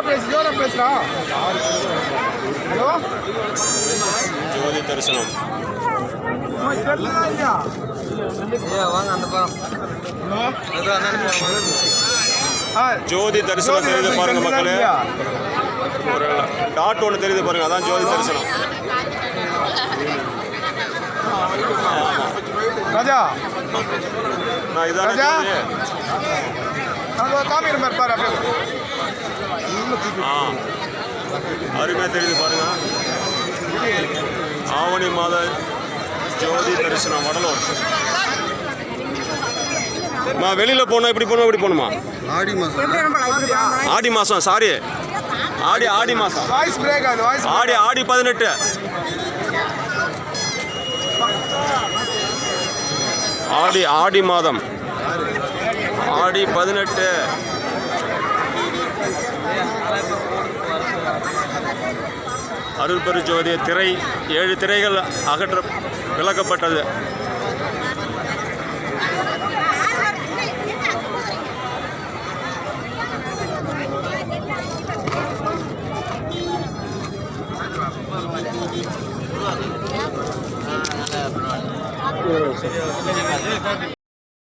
ஜோரா பேசு ஜோரா பேசுறா ஹலோ? ஜோதி தரிசனம். வாங்க அந்த படம். ஜோதி தரிசனம் தெரியுது பாருங்க மக்களே? ஒரு டாட் ஒன்று தெரியுது பாருங்க அதான் ஜோதி தரிசனம். ராஜா. நான் இதான் காமிக்கிற மாதிரி பாரு அப்படியே. ஆ. அருமையாக தெரியுது பாருங்க. ஆவணி மாத ஜோதி தரிசனம் வடலூர். நான் வெளியில் போனால் இப்படி போகணும் இப்படி போகணுமா? ஆடி மாதம் ஆடி மாதம் சாரி ஆடி ஆடி மாதம் ஆடி ஆடி பதினெட்டு. ஆடி ஆடி மாதம். ஆடி பதினெட்டு. அருள்பெரு ஜோதி திரை ஏழு திரைகள் அகற்ற விளக்கப்பட்டது.